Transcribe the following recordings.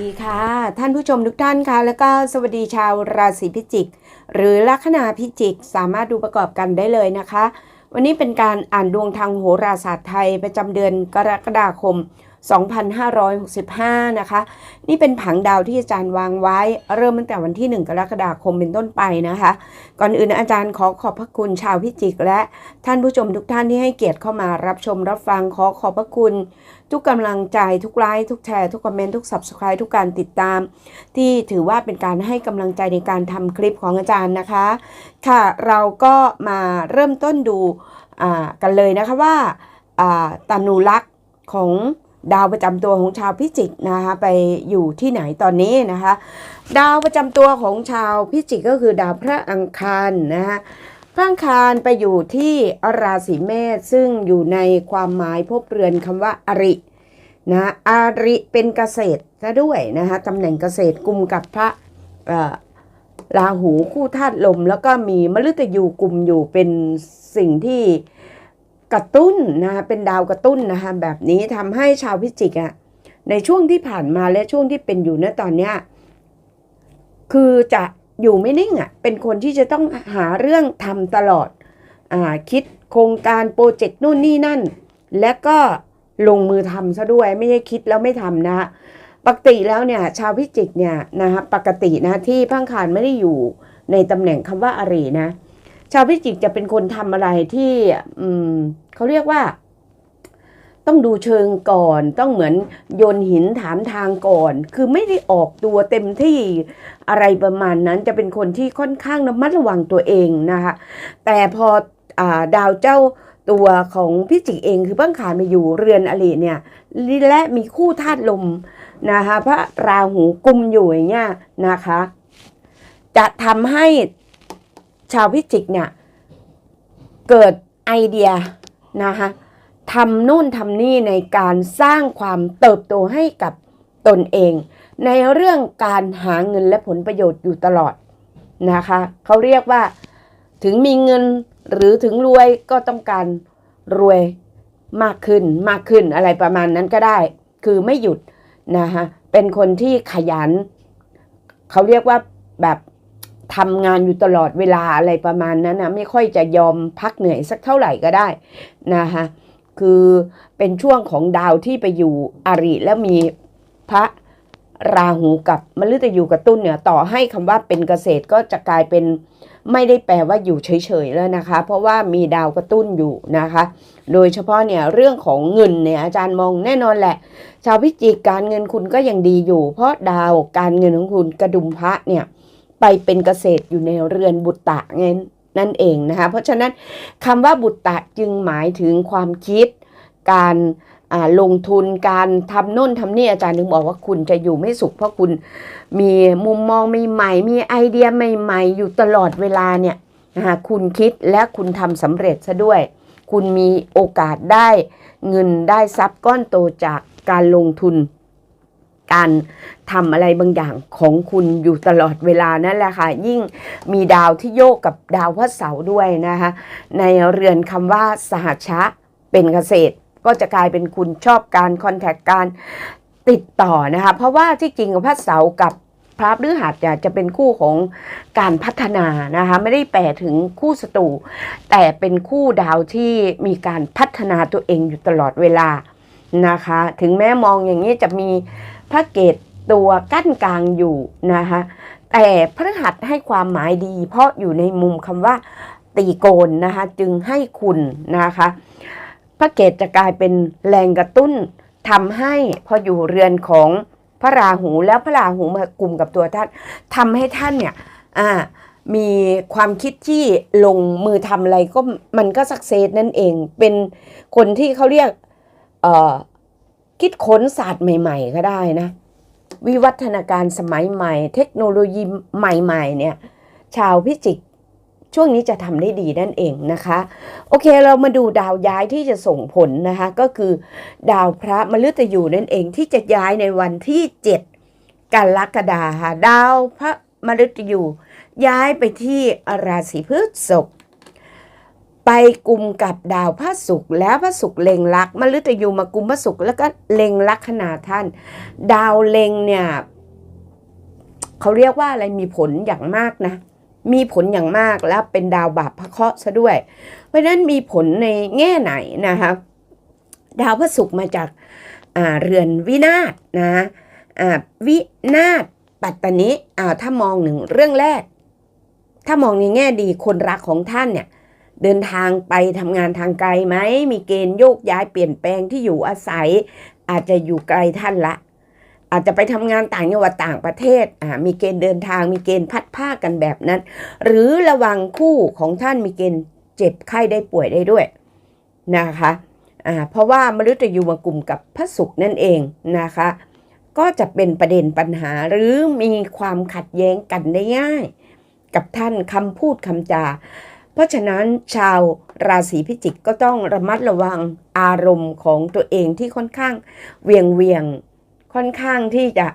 ดีค่ะ ท่านผู้ชมทุกท่านค่ะ แล้วก็สวัสดีชาวราศีพิจิก หรือลัคนาพิจิกสามารถดูประกอบกันได้เลยนะคะ วันนี้เป็นการอ่านดวงทางโหราศาสตร์ไทยประจำเดือนกรกฎาคม 2565 นะคะ นี่เป็นผังดาวที่อาจารย์วางไว้ เริ่มตั้งแต่วันที่ 1 กรกฎาคมเป็นต้นไปนะคะ ก่อนอื่นอาจารย์ขอขอบพระคุณชาวพิจิก และท่านผู้ชมทุกท่านที่ให้เกียรติเข้ามารับชมรับฟังขอขอบพระคุณ ทุกกำลังใจทุกไลค์ทุกแชร์ทุกคอมเมนต์ทุก subscribe ทุกการติดตาม ที่ถือว่าเป็นการให้กำลังใจในการทำคลิปของอาจารย์นะคะ ค่ะเราก็มาเริ่มต้นดูอ่ากันเลยนะคะว่าอ่าตานูลักษ์ของ ดาวประจำตัวของชาวพิจิกนะคะไปอยู่ที่ไหนตอนนี้นะคะ ดาวประจำตัวของชาวพิจิกก็คือดาวพระอังคารนะคะพระอังคารไปอยู่ที่ราศีเมษซึ่งอยู่ในความหมายพบเรือนคำว่าอรินะอาริเป็นเกษตรซะด้วยนะคะตำแหน่งเกษตรกลุ่มกับพระราหูคู่ธาตุลม แล้วก็มีมฤตยูกลุ่มอยู่เป็นสิ่งที่ กระตุ้นนะคะเป็นดาวกระตุ้นนะคะแบบนี้ทำให้ชาวพิจิกอะในช่วงที่ผ่านมาและช่วงที่เป็นอยู่ณตอนเนี้ยคือจะอยู่ไม่นิ่งอะ่ะเป็นคนที่จะต้องหาเรื่องทำตลอดอ่าคิดโครงการโปรเจกต์นู่นนี่นั่น และก็ลงมือทำซะด้วยไม่ใช่คิดแล้วไม่ทำนะปกติแล้วเนี่ยชาวพิจิกเนี่ยนะคะปกตินะที่พังคารไม่ได้อยู่ในตำแหน่งคำว่าอารีนะ ชาวพิจิกจะเป็นคนทำอะไรที่อืมเขาเรียกว่า ต้องดูเชิงก่อน ต้องเหมือนโยนหินถามทางก่อน คือไม่ได้ออกตัวเต็มที่อะไรประมาณนั้นจะเป็นคนที่ค่อนข้างระมัดระวังตัวเองนะคะ แต่พออาดาวเจ้าตัวของพิจิกเองคือเพิ่งขานมาอยู่เรือนอลีเนี่ยและมีคู่ธาตุลมนะคะพระราหูกุมอยู่อย่างเงี้ยนะคะ จะทำให้ ชาวพิจิกเนี่ย เกิดไอเดียนะคะทำนู่นทำนี่ในการสร้างความเติบโตให้กับตนเอง ในเรื่องการหาเงินและผลประโยชน์อยู่ตลอดนะคะเขาเรียกว่าถึงมีเงินหรือถึงรวยก็ต้องการรวยมากขึ้นมากขึ้นอะไรประมาณนั้นก็ได้ คือไม่หยุดนะคะเป็นคนที่ขยัน เขาเรียกว่าแบบ ทำงานอยู่ตลอดเวลาอะไรประมาณนั้นนะไม่ค่อยจะยอมพักเหนื่อยสักเท่าไหร่ก็ได้นะคะคือเป็นช่วงของดาวที่ไปอยู่อาริแล้วมีพระราหูกับมฤตยูกระตุ้นเนี่ยต่อให้คำว่าเป็นเกษตรก็จะกลายเป็นไม่ได้แปลว่าอยู่เฉยๆแล้วนะคะ เพราะว่ามีดาวกระตุ้นอยู่นะคะ โดยเฉพาะเนี่ยเรื่องของเงินเนี่ยอาจารย์มองแน่นอนแหละ ชาวพิจิกการเงินคุณก็ยังดีอยู่ เพราะดาวการเงินของคุณกระดุมพระเนี่ย ไปเป็นเกษตรอยู่ในเรือนบุตตะเงินนั่นเองนะคะ เพราะฉะนั้นคำว่าบุตตะจึงหมายถึงความคิด การลงทุนการทำโน่นทำนี่อาจารย์ถึงบอกว่าคุณจะอยู่ไม่สุข เพราะคุณมีมุมมองใหม่ๆมีไอเดียใหม่ๆ อยู่ตลอดเวลาเนี่ยนะคะคุณคิดและคุณทำสำเร็จซะด้วย คุณมีโอกาสได้เงินได้ทรัพย์ก้อนโตจากการลงทุน การทำอะไรบางอย่างของคุณอยู่ตลอดเวลานั่นแหละค่ะ ยิ่งมีดาวที่โยกกับดาวพระเสาร์ด้วยนะคะในเรือนคำว่าสหชะเป็นเกษตร ก็จะกลายเป็นคุณชอบการคอนแทคการติดต่อนะคะเพราะว่าที่จริงพระเสาร์กับพระพฤหัสจะเป็นคู่ของการพัฒนานะคะไม่ได้แปลถึงคู่ศัตรูแต่เป็นคู่ดาวที่มีการพัฒนาตัวเองอยู่ตลอดเวลานะคะ ถึงแม้มองอย่างนี้จะมี พระเกตตัวกั้นกลางอยู่นะคะแต่พฤหัสให้ความหมายดี เพราะอยู่ในมุมคำว่าตีโกนนะคะจึงให้คุณนะคะพระเกตจะกลายเป็นแรงกระตุ้นทำให้พออยู่เรือนของพระราหูแล้วพระราหูมากลุ่มกับตัวท่านทำให้ท่านเนี่ยอ่ามีความคิดที่ลงมือทำอะไรก็มันก็สักเซสนั่นเอง เป็นคนที่เขาเรียกเอ่อ คิดค้นศาสตร์ใหม่ ๆ ก็ได้นะ วิวัฒนาการสมัยใหม่ เทคโนโลยีใหม่ ๆ เนี่ย ชาวพิจิกช่วงนี้จะทำได้ดีนั่นเองนะคะ โอเคเรามาดูดาวย้ายที่จะส่งผลนะคะ ก็คือดาวพระมฤตยูนั่นเองที่จะย้ายในวันที่ 7กรกฎาค่ะดาวพระมฤตยูย้ายไปที่ราศีพฤษภ ไปกลุ่มกับดาวพระศุกร์แล้วพระศุกร์เล็งลักมฤตยูมากลุ่มพระศุกร์แล้วก็เล็งลัคนาท่าน ดาวเล็งเนี่ยเขาเรียกว่าอะไรมีผลอย่างมากนะ มีผลอย่างมากแล้วเป็นดาวบาปพระเคราะห์ซะด้วย เพราะฉะนั้นมีผลในแง่ไหนนะคะดาวพระศุกร์มาจากาเรือนวินาศนะวินาศปัตตนิอ่าถ้ามองหนึ่งเรื่องแรก ถ้ามองในแง่ดีคนรักของท่านเนี่ย เดินทางไปทำงานทางไกลไหม มีเกณฑ์โยกย้ายเปลี่ยนแปลงที่อยู่อาศัย อาจจะอยู่ไกลท่านละ อาจจะไปทำงานต่างจังหวัดต่างประเทศอ่ามีเกณฑ์เดินทางมีเกณฑ์พัดผ้ากันแบบนั้น หรือระวังคู่ของท่านมีเกณฑ์เจ็บไข้ได้ป่วยได้ด้วยนะคะอ่าเพราะว่ามฤตยูมากลุ่มกับพระศุกร์นั่นเองนะคะ ก็จะเป็นประเด็นปัญหาหรือมีความขัดแย้งกันได้ง่าย กับท่านคำพูดคำจา เพราะฉะนั้นชาวราศีพิจิกก็ต้องระมัดระวังอารมณ์ของตัวเองที่ค่อนข้างเวียงเวียงค่อนข้างที่จะ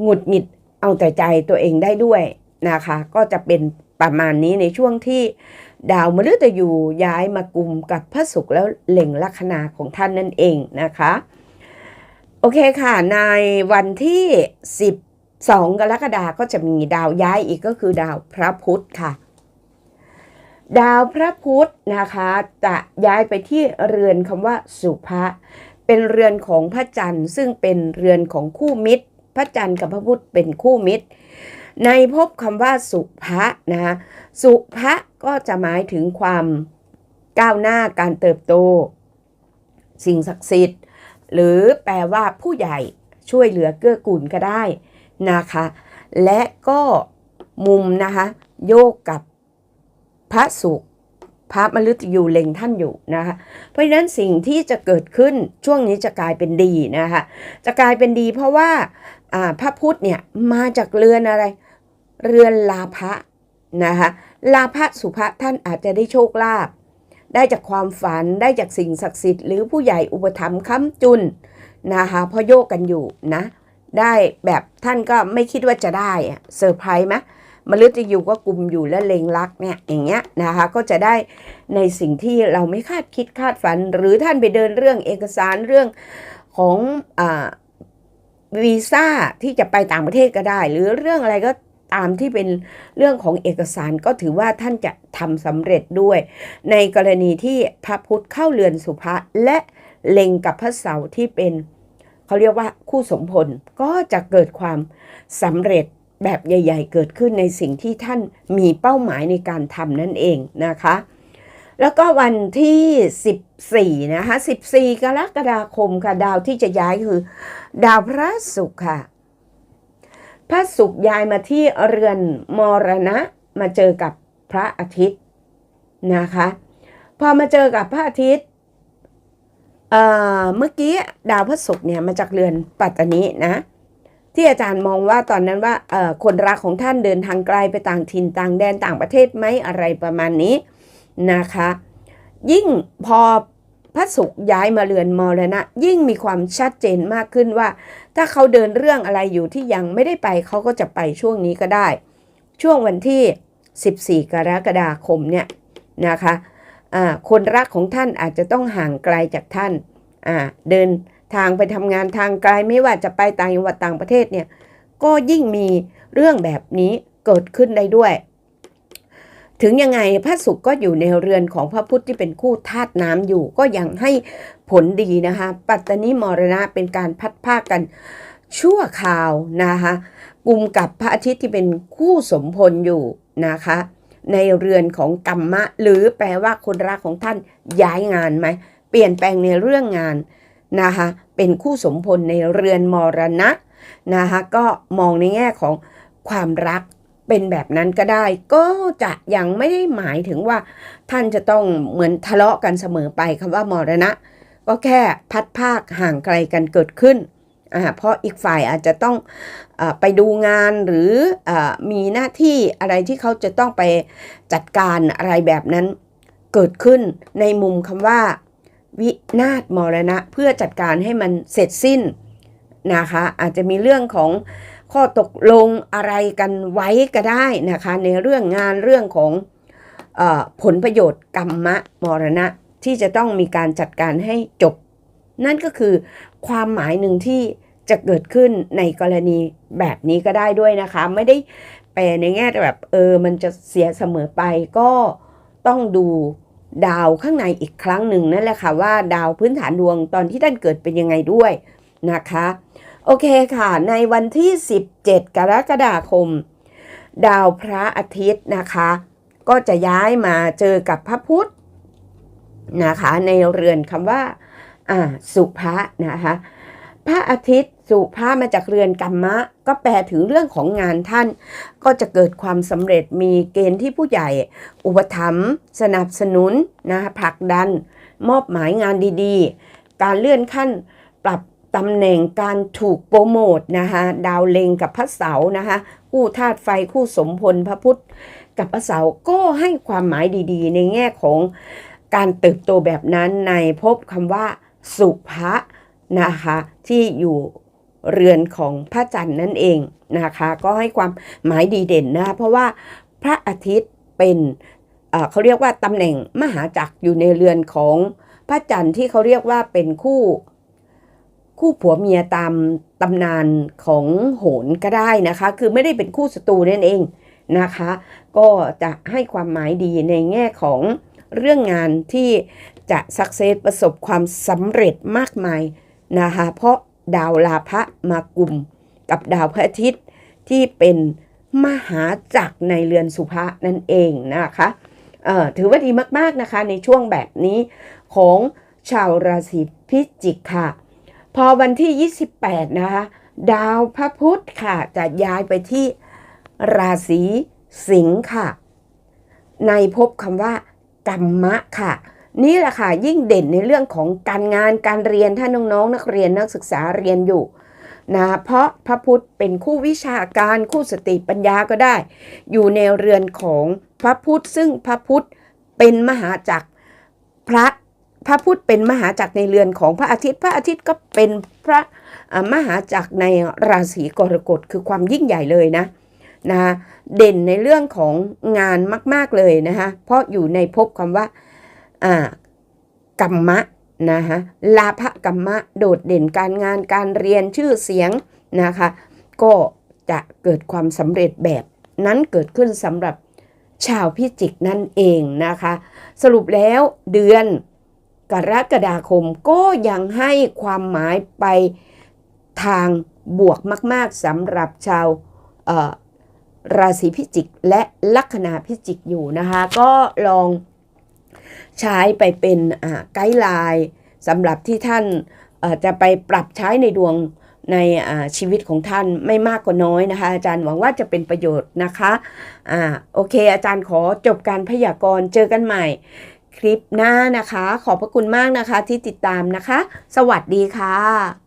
หงุดหงิดเอาแต่ใจตัวเองได้ด้วยนะคะ ก็จะเป็นประมาณนี้ในช่วงที่ดาวมฤตยูย้ายมากลุ่มกับพระศุกร์แล้วเล็งลัคนาของท่านนั่นเองนะคะ โอเคค่ะในวันที่ 12 กรกฎาคมก็จะมีดาวย้ายอีกก็คือดาวพระพุธค่ะ ดาวพระพุธนะคะจะย้ายไปที่เรือนคำว่าสุภะเป็นเรือนของพระจันทร์ซึ่งเป็นเรือนของคู่มิตร พระจันทร์กับพระพุธเป็นคู่มิตร ในพบคำว่าสุภะนะคะสุภะก็จะหมายถึงความก้าวหน้าการเติบโต สิ่งศักดิ์สิทธิ์ หรือแปลว่าผู้ใหญ่ช่วยเหลือเกื้อกูลก็ได้นะคะ และก็มุมนะคะ โยกกับ พระศุกร์พระมฤตยูเล็งท่านอยู่นะคะเพราะฉะนั้นสิ่งที่จะเกิดขึ้นช่วงนี้จะกลายเป็นดีนะคะจะกลายเป็นดีเพราะว่าพระพุทธเนี่ยมาจากเรือนอะไร เรือนลาภะนะคะลาภะสุภะท่านอาจจะได้โชคลาภได้จากความฝันได้จากสิ่งศักดิ์สิทธิ์หรือผู้ใหญ่อุปถัมภ์ค้ำจุนนะคะพราะโยกกันอยู่นะได้แบบท่านก็ไม่คิดว่าจะได้เซอร์ไพรส์ไหม มฤตยูก็กลุ่มอยู่และเลงรักเนี่ยอย่างเงี้ยนะคะก็จะได้ในสิ่งที่เราไม่คาดคิดคาดฝัน หรือท่านไปเดินเรื่องเอกสารเรื่องของอวีซ่าที่จะไปต่างประเทศก็ได้ หรือเรื่องอะไรก็ตามที่เป็นเรื่องของเอกสารก็ถือว่าท่านจะทำสำเร็จด้วย ในกรณีที่พระพุทธเข้าเรือนสุภะและเล็งกับพระเสาร์ที่เป็นเขาเรียกว่าคู่สมพลก็จะเกิดความสำเร็จ แบบใหญ่ ๆ เกิดขึ้นในสิ่งที่ท่านมีเป้าหมายในการทำนั่นเองนะคะ แล้วก็วันที่ 14 นะคะ 14 กรกฎาคมค่ะดาวที่จะย้ายคือ ดาวพระศุกร์ค่ะ พระศุกร์ย้ายมาที่เรือนมรณะมาเจอกับพระอาทิตย์นะคะ พอมาเจอกับพระอาทิตย์เเมื่อกี้ดาวพฤหัสเนี่ยมาจากเรือนปัตตานีนะ ที่อาจารย์มองว่าตอนนั้นว่าคนรักของท่านเดินทางไกลไปต่างถิ่นต่างแดนต่างประเทศไหมอะไรประมาณนี้นะคะ ยิ่งพอพระศุกร์ย้ายมาเรือนมรณะ ยิ่งมีความชัดเจนมากขึ้นว่า ถ้าเขาเดินเรื่องอะไรอยู่ที่ยังไม่ได้ไปเขาก็จะไปช่วงนี้ก็ได้ ช่วงวันที่ 14 กรกฎาคมเนี่ยนะคะอ่าคนรักของท่านอาจจะต้องห่างไกลจากท่านเดิน ทางไปทำงานทางไกลไม่ว่าจะไปต่างจังหวัดต่างประเทศเนี่ยก็ยิ่งมีเรื่องแบบนี้เกิดขึ้นได้ด้วย ถึงยังไงพระศุกร์ก็อยู่ในเรือนของพระพุทธที่เป็นคู่ธาตุน้ำอยู่ก็ยังให้ผลดีนะคะ ปัตตนิมรณะเป็นการพัดภาคกันชั่วคราวนะคะกลุ่มกับพระอาทิตย์ที่เป็นคู่สมพลอยู่นะคะ ในเรือนของกรรมะ หรือแปลว่าคนรักของท่านย้ายงานไหมเปลี่ยนแปลงในเรื่องงานนะคะ เป็นคู่สมพลในเรือนมรณะนะคะก็มองในแง่ของความรักเป็นแบบนั้นก็ได้ ก็จะยังไม่ได้หมายถึงว่า ท่านจะต้องเหมือนทะเลาะกันเสมอไปคำว่ามรณะ ก็แค่พัดภาคห่างไกลกันเกิดขึ้นเพราะอีกฝ่ายอาจจะต้องอไปดูงานหรืออมีหน้าที่อะไรที่เขาจะต้องไปจัดการอะไรแบบนั้นเกิดขึ้นในมุมคำว่า วินาศมรณะเพื่อจัดการให้มันเสร็จสิ้นนะคะ อาจจะมีเรื่องของข้อตกลงอะไรกันไว้ก็ได้นะคะ ในเรื่องงานเรื่องของอผลประโยชน์กรรมะมรณะที่จะต้องมีการจัดการให้จบ นั่นก็คือความหมายหนึ่งที่จะเกิดขึ้นในกรณีแบบนี้ก็ได้ด้วยนะคะ ไม่ได้แปลในแง่แบบเออมันจะเสียเสมอไปก็ต้องดู ดาวข้างในอีกครั้งหนึ่งนั่นแหละค่ะว่าดาวพื้นฐานดวงตอนที่ท่านเกิดเป็นยังไงด้วยนะคะ โอเคค่ะ ในวันที่ 17 กรกฎาคม ดาวพระอาทิตย์นะคะ ก็จะย้ายมาเจอกับพระพุธนะคะ ในเรือนคำว่า อ่า สุภะนะคะ พระอาทิตย์สุภามาจากเรือนกรรมะ ก็แปลถึงเรื่องของงานท่าน ก็จะเกิดความสำเร็จมีเกณฑ์ที่ผู้ใหญ่ อุปถัมภ์สนับสนุนนะคะผลักดัน มอบหมายงานดีๆ การเลื่อนขั้นปรับตำแหน่งการถูกโปรโมทนะคะดาวเลงกับพระเสาร์นะคะคู่ธาตุไฟคู่สมพลพระพุทธ กับพระเสาร์ก็ให้ความหมายดีๆ ในแง่ของการเติบโตแบบนั้นในพบคำว่า สุภะ นะคะที่อยู่เรือนของพระจันทร์นั่นเองนะคะ ก็ให้ความหมายดีเด่นนะคะเพราะว่าพระอาทิตย์เป็นเขาเรียกว่าตำแหน่งมหาจักรอยู่ในเรือนของพระจันทร์ที่เขาเรียกว่าเป็นคู่ คู่ผัวเมียตามตำนานของโหรก็ได้นะคะ คือไม่ได้เป็นคู่ศัตรูนั่นเองนะคะ ก็จะให้ความหมายดีในแง่ของเรื่องงานที่จะสักเซสประสบความสำเร็จมากมาย นะคะเพราะดาวลาภะมากลุ่มกับดาวพระอาทิตย์ที่เป็นมหาจักรในเรือนสุภะนั่นเองนะคะเอ่อถือว่าดีมากๆนะคะในช่วงแบบนี้ของชาวราศีพิจิกค่ะ พอวันที่ 28 นะคะ ดาวพระพุธค่ะจะย้ายไปที่ราศีสิงค์ค่ะ ในพบคำว่ากรรมะค่ะ นี่แหละค่ะยิ่งเด่นในเรื่องของการงานการเรียนถ้าน้องๆนักเรียนนักศึกษาเรียนอยู่นะเพราะพระพุธเป็นคู่วิชาการคู่สติปัญญาก็ได้ อยู่ในเรือนของพระพุธซึ่งพระพุธเป็นมหาจักรพระพระพุธเป็นมหาจักรในเรือนของพระอาทิตย์ พระอาทิตย์ก็เป็นพระมหาจักรในราศีกรกฎคือความยิ่งใหญ่เลยนะนะเด่นในเรื่องของงานมาก ๆเลยนะคะเพราะอยู่ในภพคำว่า กรรมะนะคะลาภกรรมะโดดเด่นการงานการเรียนชื่อเสียงนะคะก็จะเกิดความสำเร็จแบบนั้นเกิดขึ้นสำหรับชาวพิจิกนั่นเองนะคะ สรุปแล้วเดือนกรกฎาคมก็ยังให้ความหมายไปทางบวกมากๆสำหรับชาวราศีพิจิกและลัคนาพิจิกอยู่นะคะ ก็ลอง ใช้ไปเป็นอ่าไกด์ไลน์สำหรับที่ท่านจะไปปรับใช้ในดวงในอ่าชีวิตของท่านไม่มากก็น้อยนะคะ อาจารย์หวังว่าจะเป็นประโยชน์นะคะอ่าโอเค อาจารย์ขอจบการพยากรณ์เจอกันใหม่ คลิปหน้านะคะ ขอบพระคุณมากนะคะที่ติดตามนะคะ สวัสดีค่ะ